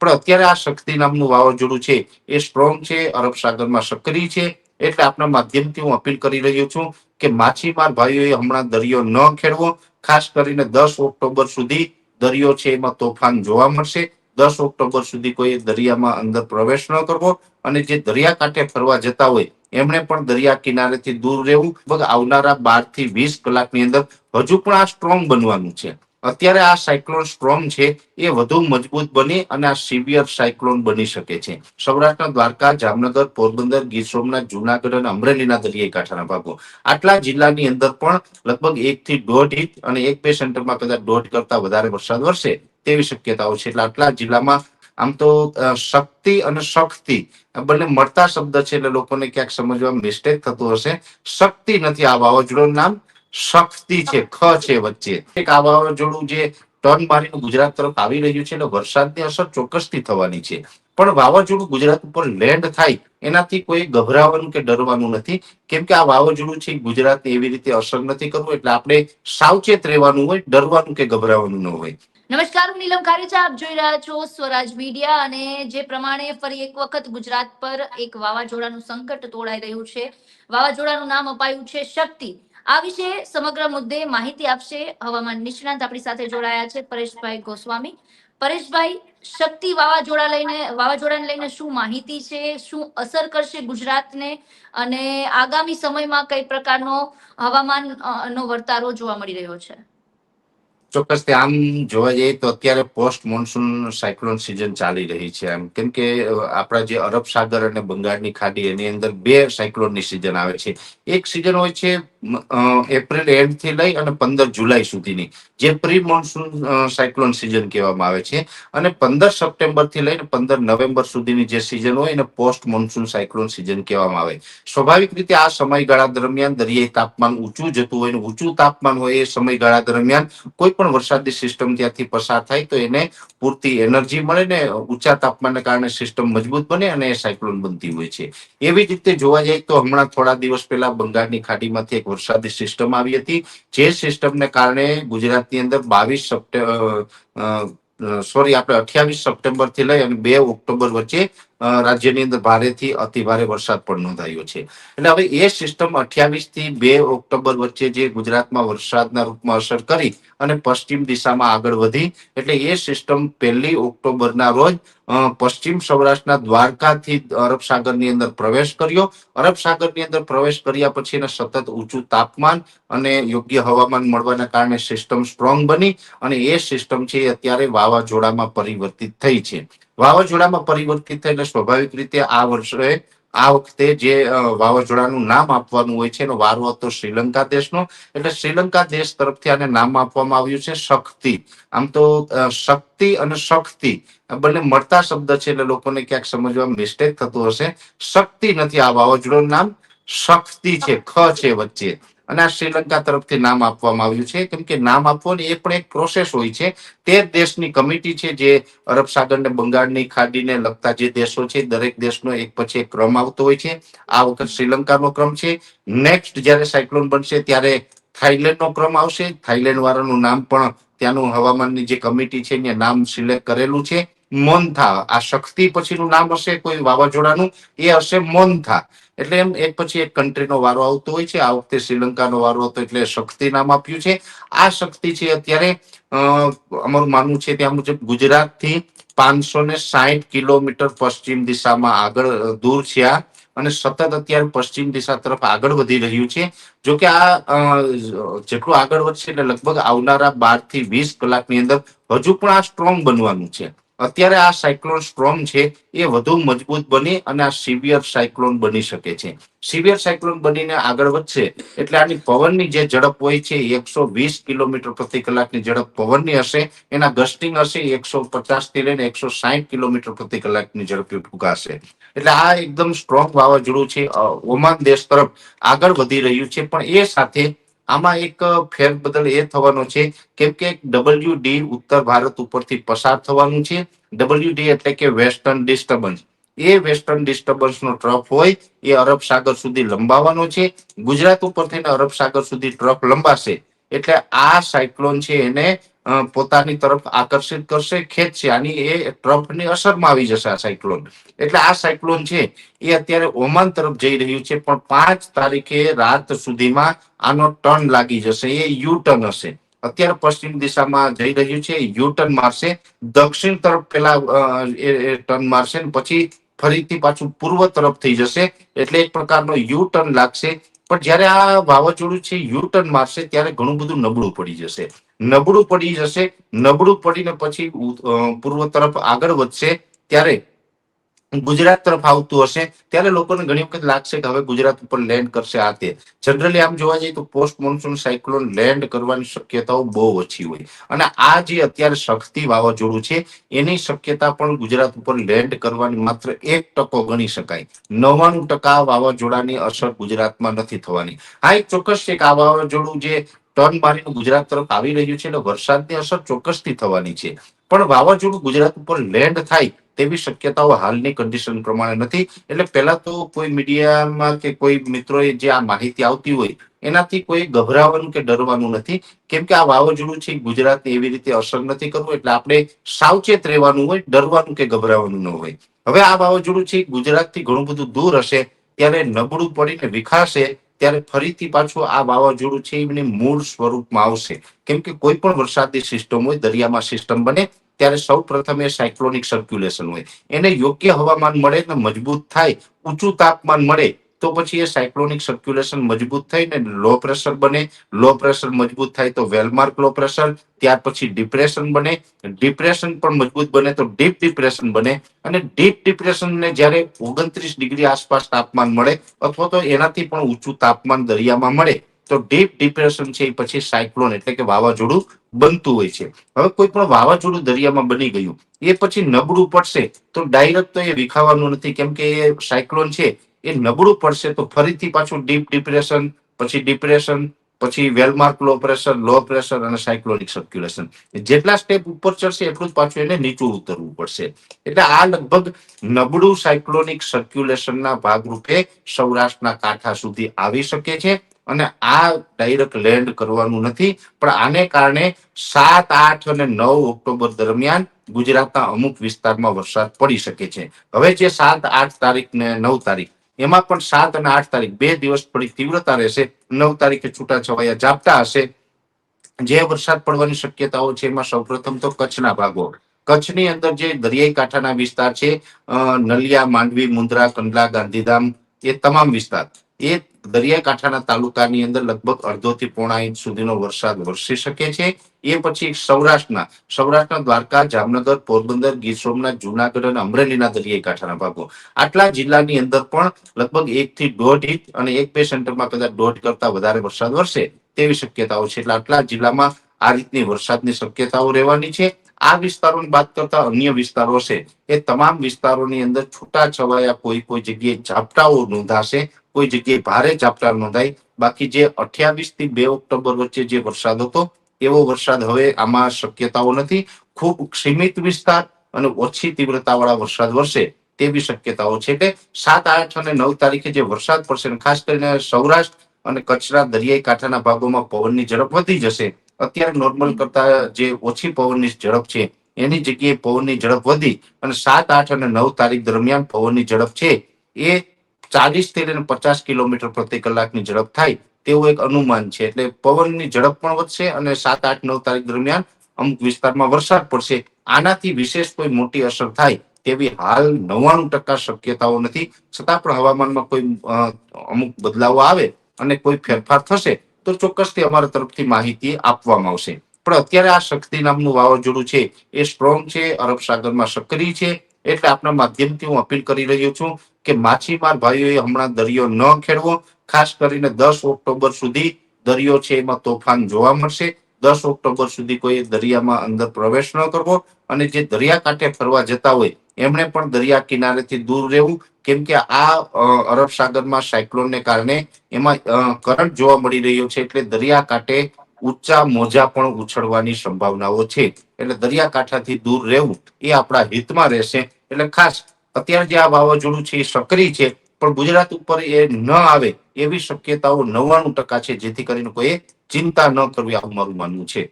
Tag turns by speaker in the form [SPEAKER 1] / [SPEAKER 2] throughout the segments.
[SPEAKER 1] પણ અત્યારે આ શક્તિ નામનું વાવાઝોડું છે એ સ્ટ્રોંગ છે, અરબ સાગરમાં સક્રિય છે, એટલે આપના માધ્યમથી હું અપીલ કરી રહ્યો છું કે માછીમાર ભાઈઓએ હમણાં દરિયો ન ખેડવો, ખાસ કરીને દસ ઓક્ટોબર સુધી દરિયો છે એમાં તોફાન જોવા મળશે. દસ ઓક્ટોબર સુધી કોઈ દરિયામાં અંદર પ્રવેશ ન કરવો અને જે દરિયાકાંઠે ફરવા જતા હોય એમણે પણ દરિયા કિનારેથી દૂર રહેવું. આવનારા બારથી વીસ કલાકની અંદર હજુ પણ આ સ્ટ્રોંગ બનવાનું છે. અત્યારે આ સાયક્લોન સ્ટ્રોંગ છે, એ વધુ મજબૂત બની અને આ સિવિયર સાયક્લોન બની શકે છે. સૌરાષ્ટ્રના દ્વારકા, જામનગર, પોરબંદર, ગીર સોમનાથ, જુનાગઢ અને અમરેલીના દરિયાઈ કાંઠાના ભાગો. આટલા જિલ્લાની અંદર પણ લગભગ એક થી દોઢ ઇંચ અને એક બે સેન્ટરમાં કદાચ દોઢ કરતા વધારે વરસાદ વરસે તેવી શક્યતાઓ છે. એટલે આટલા જિલ્લામાં આમ તો શક્તિ અને શક્તિ બંને મળતા શબ્દ છે એટલે લોકોને ક્યાંક સમજવામાં મિસ્ટેક થતું હશે. શક્તિ નથી આ વાવાઝોડું નામ. શક્તિ છે, ખ છે વચ્ચે. એક આ વાવાઝોડું જે ટર્ન મારીને ગુજરાત તરફ આવી રહ્યું છે, એટલે વરસાદની અસર ચોક્કસથી થવાની છે. પણ વાવાઝોડું ગુજરાત ઉપર લેન્ડ થાય, એનાથી કોઈ ગભરાવાનું કે ડરવાનું નથી. કેમ કે આ વાવાઝોડું છે, ગુજરાતને એવી રીતે અસર નથી કરવું, એટલે આપણે સાવચેત રહેવાનું હોય, ડરવાનું કે ગભરાવાનું ન હોય.
[SPEAKER 2] નમસ્કાર, હું નીલમ કારેચા આપ જોઈ રહ્યા છો સ્વરાજ મીડિયા અને જે પ્રમાણે ફરી એક વખત ગુજરાત પર એક વાવાઝોડાનું સંકટ તોડાઈ રહ્યું છે. વાવાઝોડાનું નામ અપાયું છે શક્તિ. આ વિશે સમગ્ર મુદ્દે માહિતી આપશે હવામાન નિષ્ણાંત આપણી સાથે જોડાયા છે પરેશભાઈ ગોસ્વામી. પરેશભાઈ, શક્તિ વાવાઝોડા લઈને, વાવાઝોડાને લઈને શું માહિતી છે? શું અસર કરશે ગુજરાતને? અને આગામી સમયમાં કઈ પ્રકારનો હવામાન નો વર્તારો જોવા મળી રહ્યો છે?
[SPEAKER 1] ચોક્કસ આમ જોવા જઈએ તો અત્યારે પોસ્ટ મોન્સૂન સાયક્લોન સિઝન ચાલી રહી છે એમ. કેમ કે આપણા જે અરબ સાગર અને બંગાળની ખાડી એની અંદર બે સાયક્લોનની સિઝન આવે છે. એક સિઝન હોય છે એપ્રિલ એન્ડથી લઈ અને પંદર જુલાઈ સુધીની, જે પ્રી મોન્સૂન સાયક્લોન સિઝન કહેવામાં આવે છે. અને પંદર સપ્ટેમ્બરથી લઈને પંદર નવેમ્બર સુધીની જે સિઝન હોય એને પોસ્ટ મોન્સૂન સાયક્લોન સિઝન કહેવામાં આવે. સ્વાભાવિક રીતે આ સમયગાળા દરમિયાન દરિયાઈ તાપમાન ઊંચું જતું હોય અને ઊંચું તાપમાન હોય એ સમયગાળા દરમિયાન કોઈ પણ વરસાદી સિસ્ટમ ત્યાંથી પસાર થાય તો એને પૂરતી એનર્જી મળે ને ઊંચા તાપમાનને કારણે સિસ્ટમ મજબૂત બને અને એ સાયક્લોન બનતી હોય છે. એવી જ રીતે જોવા જાય તો હમણાં થોડા દિવસ પહેલા બંગાળની ખાડીમાંથી એક વરસાદી સિસ્ટમ આવી હતી. જે સિસ્ટમને કારણે ગુજરાતની અંદર બાવીસ સપ્ટેમ્બર સોરી આપણે અઠ્યાવીસ સપ્ટેમ્બરથી લઈ અને બે ઓક્ટોબર વચ્ચે રાજ્યની અંદર ભારેથી અતિ ભારે વરસાદ પણ નોંધાયો છે. એટલે હવે એ સિસ્ટમ અઠ્યાવીસથી બે ઓક્ટોબર વચ્ચે જે ગુજરાતમાં વરસાદના રૂપમાં અસર કરી અને પશ્ચિમ દિશામાં આગળ વધી, એટલે એ સિસ્ટમ પહેલી ઓક્ટોબરના રોજ પશ્ચિમ સૌરાષ્ટ્રના દ્વારકાથી અરબ સાગરની અંદર પ્રવેશ કર્યો. અરબ સાગરની અંદર પ્રવેશ કર્યા પછી સતત ઊંચું તાપમાન અને યોગ્ય હવામાન મળવાના કારણે સિસ્ટમ સ્ટ્રોંગ બની અને એ સિસ્ટમ છે અત્યારે વાવાઝોડામાં પરિવર્તિત થઈ છે. વાવાઝોડામાં પરિવર્તિત થઈને સ્વાભાવિક રીતે આ વર્ષે આ વખતે જે વાવાઝોડાનું નામ આપવાનું હોય છે એનો વારો હતો શ્રીલંકા દેશનો. એટલે શ્રીલંકા દેશ તરફથી આને નામ આપવામાં આવ્યું છે શક્તિ. આમ તો શક્તિ અને શક્તિ બંને મળતા શબ્દ છે એટલે લોકોને ક્યાંક સમજવામાં મિસ્ટેક થતું હશે. શક્તિ નથી આ વાવાઝોડાનું નામ, શક્તિ છે, ખ છે વચ્ચે. અને આ શ્રીલંકા તરફથી નામ આપવામાં આવ્યું છે. કેમ કે નામ આપવાની એ પણ એક પ્રોસેસ હોય છે. તે દેશની કમિટી છે જે અરબ સાગર ને બંગાળની ખાડીને લગતા જે દેશો છે, દરેક દેશનો એક પછી એક ક્રમ આવતો હોય છે. આ વખત શ્રીલંકાનો ક્રમ છે. નેક્સ્ટ જ્યારે સાયક્લોન બનશે ત્યારે થાઈલેન્ડનો ક્રમ આવશે. થાઈલેન્ડ વાળાનું નામ પણ ત્યાંનું હવામાનની જે કમિટી છે એને નામ સિલેક્ટ કરેલું છે. મોન્થા. આ શક્તિ પછીનું નામ હશે કોઈ વાવાઝોડાનું. એ હશે મોન્થા. એટલે એમ, એક પછી એક કન્ટ્રીનો વારો આવતો હોય છે, આ વખતે શ્રીલંકાનો વારો હતો એટલે શક્તિ નામ આપ્યું છે. આ શક્તિ છે અત્યારે અમારું માનવું છે ત્યાં મુજબ ગુજરાતથી પાંચસો ને સાહીઠ કિલોમીટર પશ્ચિમ દિશામાં આગળ દૂર છે આ. અને સતત અત્યારે પશ્ચિમ દિશા તરફ આગળ વધી રહ્યું છે. જો કે આ જેટલું આગળ વધશે એટલે લગભગ આવનારા બારથી વીસ કલાકની અંદર હજુ પણ આ સ્ટ્રોંગ બનવાનું છે. અત્યારે આ સાયક્લોન સ્ટ્રોંગ છે, એ વધુ મજબૂત બની અને આ સિવિયર સાયક્લોન બની શકે છે. સિવિયર સાયક્લોન બનીને આગળ વધશે એટલે આની પવનની જે ઝડપ હોય છે એકસો વીસ કિલોમીટર પ્રતિ કલાકની ઝડપ પવનની હશે. એના ગસ્ટિંગ હશે એકસો પચાસથી લઈને એકસો સાહીઠ કિલોમીટર પ્રતિ કલાકની ઝડપે ફૂંકાશે એટલે આ એકદમ સ્ટ્રોંગ વાવાઝોડું છે ઓમાન દેશ તરફ આગળ વધી રહ્યું છે. પણ એ સાથે આમાં એક ફેરબદલ એ થવાનો છે કેમ કે ડબલ્યુ ડી ઉત્તર ભારત ઉપરથી પસાર થવાનું છે. ડબલ્યુ ડી એટલે કે વેસ્ટર્ન ડિસ્ટર્બન્સ એ વેસ્ટર્ન ડિસ્ટર્બન્સ નો ટ્રફ હોય એ અરબ સાગર સુધી લંબાવાનો છે. ગુજરાત ઉપર થઈને અરબ સાગર સુધી ટ્રફ લંબાશે. એટલે આ સાયક્લોન છે એને પોતાની તરફ આકર્ષિત કરશે ખેંચશે અને એ ટ્રમ્પની અસરમાં આવી જશે આ સાયક્લોન એટલે આ સાયક્લોન છે, એ અત્યારે ઓમાન તરફ જઈ રહ્યું છે, પણ પાંચ તારીખે રાત સુધીમાં આનો ટર્ન લાગી જશે, એ યુ ટર્ન હશે. અત્યારે પશ્ચિમ દિશામાં જઈ રહ્યું છે યુ ટર્ન મારશે. દક્ષિણ તરફ પેલા એ ટર્ન મારશે પછી ફરીથી પાછું પૂર્વ તરફ થઈ જશે. એટલે એક પ્રકારનો યુ ટર્ન લાગશે. પણ જ્યારે આ વાવાઝોડું છે યુ ટર્ન મારશે, ત્યારે ઘણું બધું નબળું પડી જશે. નબળું પડી જશે, નબળું પડીને પછી પૂર્વ તરફ આગળ વધશે, ત્યારે ગુજરાત તરફ આવતું હશે, ત્યારે લોકોને ઘણી વખત લાગશે કે હવે ગુજરાત ઉપર લેન્ડ કરશે આ તે. જનરલી આમ જોવા જઈએ તો પોસ્ટ મોન્સૂન સાયક્લોન લેન્ડ કરવાની શક્યતાઓ બહુ ઓછી હોય. અને આ જે અત્યારે શક્તિ વાવાઝોડું છે, એની શક્યતા પણ ગુજરાત ઉપર લેન્ડ કરવાની માત્ર એક ટકો ગણી શકાય. નવ્વાણું ટકા વાવાઝોડાની અસર ગુજરાતમાં નથી થવાની. હા, એક ચોક્કસ છે કે આ વાવાઝોડું જે ટર્ન મારીને ગુજરાત તરફ આવી રહ્યું છે, એટલે વરસાદની અસર ચોક્કસથી થવાની છે. પણ વાવાઝોડું ગુજરાત ઉપર લેન્ડ થાય તેવી શક્યતાઓ હાલની કન્ડિશન પ્રમાણે નથી. એટલે પહેલા તો કોઈ મીડિયામાં કે કોઈ મિત્રોએ જે આ માહિતી આવતી હોય, એનાથી કોઈ ગભરાવાનું કે ડરવાનું નથી. કેમ કે આ વાવાઝોડું છે, ગુજરાતને એવી રીતે અસર નથી કરવું. એટલે આપણે સાવચેત રહેવાનું હોય, ડરવાનું કે ગભરાવાનું ન હોય. હવે આ વાવાઝોડું છે, ગુજરાતથી ઘણું બધું દૂર હશે, ત્યારે નબળું પડીને વિખાશે, ત્યારે ફરીથી પાછું આ વાવાઝોડું છે એમને મૂળ સ્વરૂપમાં આવશે. કેમ કે કોઈ પણ વરસાદની સિસ્ટમ હોય, દરિયામાં સિસ્ટમ બને ત્યારે સૌ પ્રથમ એ સાયક્લોનિક સર્ક્યુલેશન હોય. એને યોગ્ય હવામાન મળે ને મજબૂત થાય, ઊંચું તાપમાન મળે, તો પછી એ સાયક્લોનિક સર્ક્યુલેશન મજબૂત થઈને લો પ્રેશર બને. લો પ્રેશર મજબૂત થાય તો વેલમાર્ક લો પ્રેશર ત્યાર પછી ડિપ્રેશન બને. ડિપ્રેશન પણ મજબૂત બને તો ડીપ ડિપ્રેશન બને. અને ડીપ ડિપ્રેશન ને જ્યારે ઓગણત્રીસ ડિગ્રી આસપાસ તાપમાન મળે, અથવા તો એનાથી પણ ઊંચું તાપમાન દરિયામાં મળે, તો ડીપ ડિપ્રેશન છે એ પછી સાયક્લોન એટલે કે વાવાઝોડું બનતું હોય છે. હવે કોઈ પણ વાવાઝોડું દરિયામાં બની ગયું, એ પછી નબળું પડશે તો ડાયરેક્ટ તો એ વિખાવાનું નથી. કેમ કે એ સાયક્લોન છે, એ નબળું પડશે તો ફરીથી પાછું ડીપ ડિપ્રેશન પછી ડિપ્રેશન પછી well marked low pressure low pressure અને સાયક્લોનિક સર્ક્યુલેશન જેટલા સ્ટેપ ઉપર ચડશે એટલું જ પાછું એને નીચું ઉતરવું પડશે. એટલે આ લગભગ નબળું સાયક્લોનિક સર્ક્યુલેશનના ભાગરૂપે સૌરાષ્ટ્રના કાંઠા સુધી આવી શકે છે. અને આ ડાયરેક્ટ લેન્ડ કરવાનું નથી, પણ આને કારણે સાત, આઠ અને નવ ઓક્ટોબર દરમિયાન ગુજરાતના અમુક વિસ્તારમાં વરસાદ પડી શકે છે. હવે જે સાત, આઠ તારીખ ને નવ તારીખ, એમાં પણ સાત અને આઠ તારીખ બે દિવસ થોડી તીવ્રતા રહેશે, નવ તારીખે છૂટાછવાયા જાપતા હશે. જે વરસાદ પડવાની શક્યતાઓ છે, એમાં સૌપ્રથમ તો કચ્છના ભાગો. કચ્છની અંદર જે દરિયાઈ કાંઠાના વિસ્તાર છે નલિયા, માંડવી, મુન્દ્રા, કંડલા, ગાંધીધામ, એ તમામ વિસ્તાર, એ દરિયાઈ કાંઠાના તાલુકાની અંદર લગભગ અડધોથી પોણા ઇંચ સુધીનો વરસાદ વરસી શકે છે. એ પછી સૌરાષ્ટ્રના સૌરાષ્ટ્રના દ્વારકા, જામનગર, પોરબંદર, ગીર સોમનાથ, જુનાગઢ અને અમરેલીના દરિયાકાંઠાના ભાગો. આટલા જિલ્લાની અંદર પણ લગભગ એક થી દોઢ ઇંચ અને એક બે સેન્ટરમાં કદાચ દોઢ કરતા વધારે વરસાદ વરસે તેવી શક્યતાઓ છે. એટલે આટલા જિલ્લામાં આ રીતની વરસાદની શક્યતાઓ રહેવાની છે. આ વિસ્તારોની વાત કરતા અન્ય વિસ્તારો છે એ તમામ વિસ્તારોની અંદર છૂટા છવાયા કોઈ કોઈ જગ્યાએ ઝાપટાઓ નોંધાશે. કોઈ જગ્યાએ ભારે ઝાપટા નોંધાઈ. બાકી જે અઠ્યાવીસથી બે ઓક્ટોબર વચ્ચે જે વરસાદ હતો, એવો વરસાદ હવે આમાં શક્યતાઓ નથી. ખૂબ સીમિત વિસ્તાર અને ઓછી તીવ્રતાવાળા વરસાદ વરસે તેવી શક્યતાઓ છે કે સાત, આઠ અને નવ તારીખે જે વરસાદ પડશે ખાસ કરીને સૌરાષ્ટ્ર અને કચ્છના દરિયાઈ કાંઠાના ભાગોમાં પવનની ઝડપ વધી જશે. અત્યારે નોર્મલ કરતા જે ઓછી પવનની ઝડપ છે, એની જગ્યાએ પવનની ઝડપ વધી અને સાત, આઠ અને નવ તારીખ દરમિયાન પવનની ઝડપ છે, એ ચાલીસથી લઈને પચાસ કિલોમીટર પ્રતિ કલાકની ઝડપ થાય તેવું એક અનુમાન છે. એટલે પવનની ઝડપ પણ વધશે અને સાત, આઠ, નવ તારીખ દરમિયાન અમુક વિસ્તારમાં વરસાદ પડશે. આનાથી વિશેષ કોઈ મોટી અસર થાય તેવી હાલ નવ્વાણું ટકા શક્યતાઓ નથી. છતાં પણ હવામાનમાં કોઈ અમુક બદલાવો આવે અને કોઈ ફેરફાર થશે તો ચોક્કસથી અમારા તરફથી માહિતી આપવામાં આવશે. પણ અત્યારે આ શક્તિ નામનું વાવાઝોડું છે એ સ્ટ્રોંગ છે, અરબ સાગરમાં સક્રિય છે. એટલે આપના માધ્યમથી હું અપીલ કરી રહ્યો છું કે માછીમાર ભાઈઓએ હમણાં દરિયો ન ખેડવો. ખાસ કરીને દસ ઓક્ટોબર સુધી દરિયો છે એમાં તોફાન જોવા મળશે. દસ ઓક્ટોબર સુધી કોઈ દરિયામાં અંદર પ્રવેશ ન કરવો. અને જે દરિયાકાંઠે ફરવા જતા હોય, એમણે પણ દરિયા કિનારેથી દૂર રહેવું. કેમ કે આ અરબ સાગરમાં સાયક્લોનને કારણે એમાં કરંટ જોવા મળી રહ્યો છે. એટલે દરિયાકાંઠે ઊંચા મોજા પણ ઉછળવાની સંભાવનાઓ છે. એટલે દરિયાકાંઠાથી દૂર રહેવું એ આપણા હિતમાં રહેશે. એટલે ખાસ અત્યારે જે આ વાવાઝોડું છે એ સક્રિય છે, પણ ગુજરાત ઉપર એ ન આવે એવી શક્યતાઓ નવ્વાણું ટકા છે, જેથી કરીને કોઈ ચિંતા ન કરવી આવું મારું માનવું છે.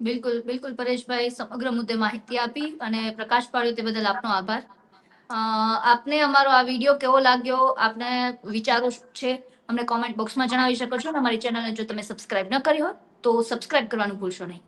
[SPEAKER 2] બિલકુલ બિલકુલ પરેશભાઈ, સમગ્ર મુદ્દે માહિતી આપી અને પ્રકાશ પાડ્યો તે બદલ આપનો આભાર. આપને અમારો આ વીડિયો કેવો લાગ્યો? આપને વિચારો છે? અમને કોમેન્ટ બોક્સમાં જણાવી શકો છો અને અમારી ચેનલને જો તમે સબસ્ક્રાઇબ ન કરી હોય તો સબસ્ક્રાઇબ કરવાનું ભૂલશો નહીં.